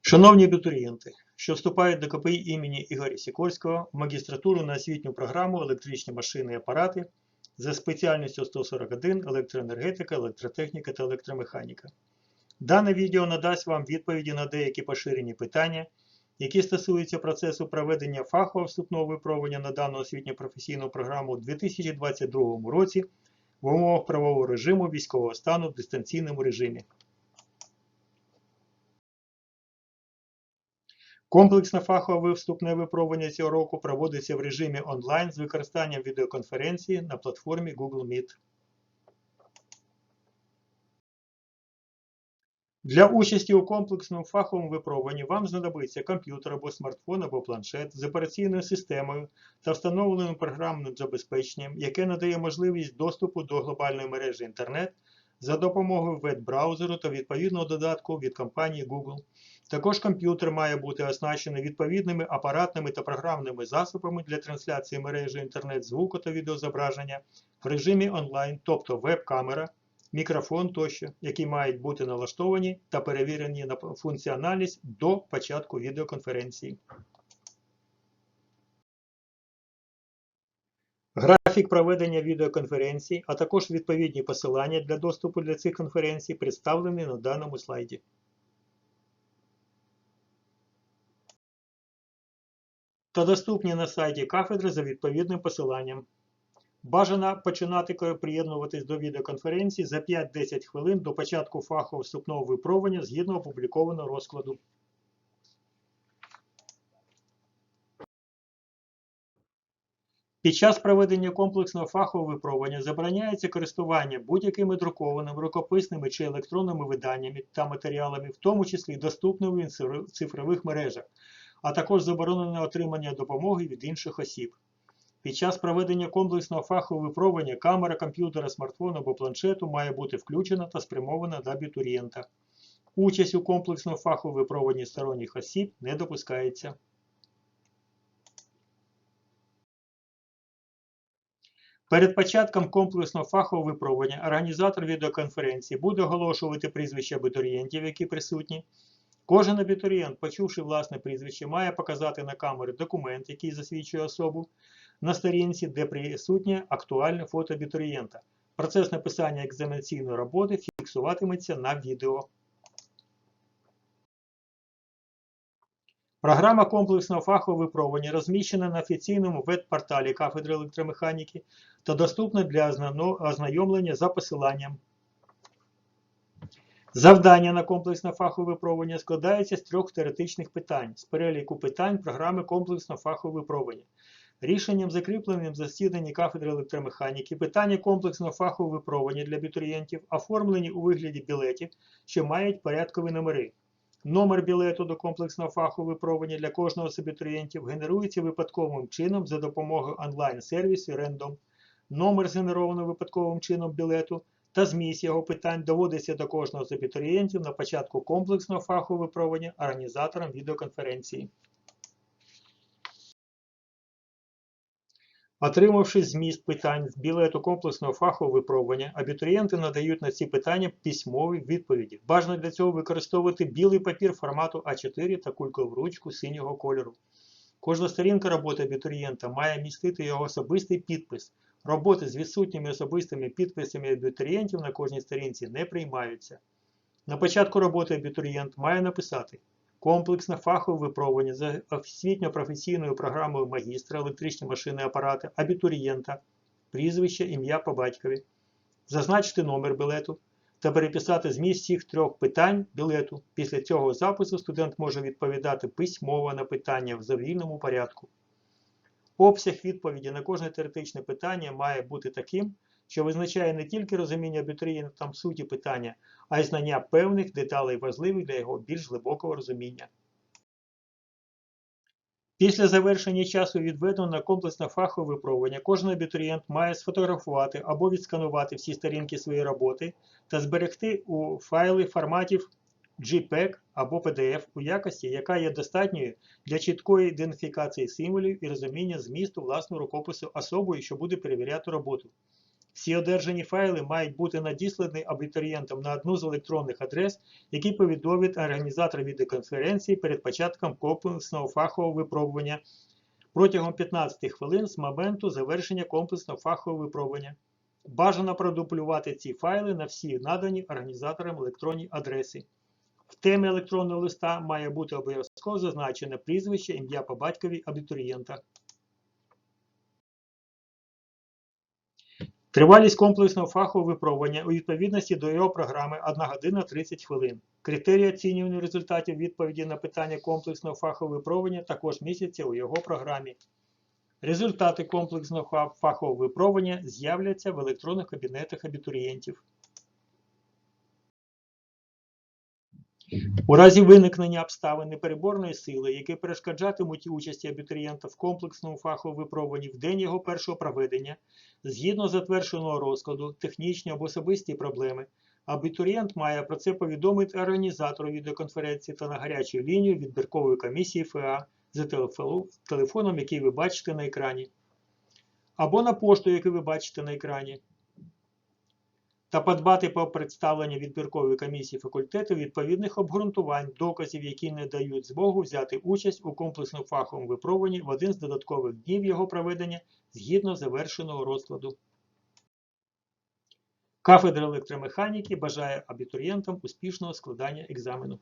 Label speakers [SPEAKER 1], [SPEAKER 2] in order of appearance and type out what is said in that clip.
[SPEAKER 1] Шановні абітурієнти, що вступають до КПІ імені Ігоря Сікорського в магістратуру на освітню програму електричні машини і апарати за спеціальністю 141 електроенергетика, електротехніка та електромеханіка. Дане відео надасть вам відповіді на деякі поширені питання, які стосуються процесу проведення фахового вступного випробування на дану освітньо професійну програму у 2022 році в умовах правового режиму військового стану в дистанційному режимі. Комплексне фахове вступне випробування цього року проводиться в режимі онлайн з використанням відеоконференції на платформі Google Meet. Для участі у комплексному фаховому випробуванні вам знадобиться комп'ютер або смартфон або планшет з операційною системою та встановленим програмним забезпеченням, яке надає можливість доступу до глобальної мережі інтернет за допомогою веб-браузеру та відповідного додатку від компанії Google. Також комп'ютер має бути оснащений відповідними апаратними та програмними засобами для трансляції мережі інтернет звуку та відеозображення в режимі онлайн, тобто веб-камера, мікрофон тощо, які мають бути налаштовані та перевірені на функціональність до початку відеоконференції. Графік проведення відеоконференцій, а також відповідні посилання для доступу для цих конференцій представлені на даному слайді. Та доступні на сайті кафедри за відповідним посиланням. Бажано починати приєднуватись до відеоконференції за 5-10 хвилин до початку фахового вступного випробування згідно опублікованого розкладу. Під час проведення комплексного фахового випробування забороняється користування будь-якими друкованими, рукописними чи електронними виданнями та матеріалами, в тому числі доступними в цифрових мережах, а також заборонене отримання допомоги від інших осіб. Під час проведення комплексного фахового випробування камера комп'ютера, смартфону або планшету має бути включена та спрямована до абітурієнта. Участь у комплексному фаховому випробуванні сторонніх осіб не допускається. Перед початком комплексного фахового випробування організатор відеоконференції буде оголошувати прізвища абітурієнтів, які присутні. Кожен абітурієнт, почувши власне прізвище, має показати на камері документ, який засвідчує особу, на сторінці, де присутнє актуальне фото абітурієнта. Процес написання екзаменаційної роботи фіксуватиметься на відео. Програма комплексного фахового випробування розміщена на офіційному веб-порталі кафедри електромеханіки та доступна для ознайомлення за посиланням. Завдання на комплексне фахове випробування складається з трьох теоретичних питань з переліку питань програми комплексного фахового випробування. Рішенням, закріпленим в засіданні кафедри електромеханіки, питання комплексного фахового випробування для абітурієнтів оформлені у вигляді білетів, що мають порядкові номери. Номер білету до комплексного фахового випробування для кожного з абітурієнтів генерується випадковим чином за допомогою онлайн-сервісу Random. Номер згенерованого випадковим чином білету та зміст його питань доводиться до кожного з абітурієнтів на початку комплексного фахового випробування організатором відеоконференції. Отримавши зміст питань з білету комплексного фахового випробування, абітурієнти надають на ці питання письмові відповіді. Бажано для цього використовувати білий папір формату А4 та кулькову ручку синього кольору. Кожна сторінка роботи абітурієнта має містити його особистий підпис. Роботи з відсутніми особистими підписами абітурієнтів на кожній сторінці не приймаються. На початку роботи абітурієнт має написати комплексне фахове випробування за освітньо-професійною програмою магістра електричні машини апарати абітурієнта, прізвище, ім'я по батькові, зазначити номер білету та переписати зміст всіх трьох питань білету. Після цього запису студент може відповідати письмово на питання в завільному порядку. Обсяг відповіді на кожне теоретичне питання має бути таким, що визначає не тільки розуміння абітурієнтам суті питання, а й знання певних деталей важливих для його більш глибокого розуміння. Після завершення часу відведеного на комплексне фахове випробування кожен абітурієнт має сфотографувати або відсканувати всі сторінки своєї роботи та зберегти у файли форматів JPEG або PDF у якості, яка є достатньою для чіткої ідентифікації символів і розуміння змісту власного рукопису особою, що буде перевіряти роботу. Всі одержані файли мають бути надіслані абітурієнтам на одну з електронних адрес, які повідомить організатор відеоконференції перед початком комплексного фахового випробування протягом 15 хвилин з моменту завершення комплексного фахового випробування. Бажано продублювати ці файли на всі надані організаторам електронні адреси. В темі електронного листа має бути обов'язково зазначене прізвище, ім'я по батькові абітурієнта. Тривалість комплексного фахового випробування у відповідності до його програми 1 година 30 хвилин. Критерії оцінювання результатів відповіді на питання комплексного фахового випробування також містяться у його програмі. Результати комплексного фа- фахового випробування з'являться в електронних кабінетах абітурієнтів. У разі виникнення обставин непереборної сили, які перешкоджатимуть участі абітурієнта в комплексному фаховому випробуванні в день його першого проведення, згідно затвердженого розкладу, технічні або особисті проблеми, абітурієнт має про це повідомити організатору відеоконференції та на гарячу лінію відбіркової комісії ФА за телефоном, який ви бачите на екрані, або на пошту, яку ви бачите на екрані та подбати про представлення відбіркової комісії факультету відповідних обґрунтувань, доказів, які не дають змогу взяти участь у комплексному фаховому випробуванні в один з додаткових днів його проведення згідно завершеного розкладу. Кафедра електромеханіки бажає абітурієнтам успішного складання екзамену.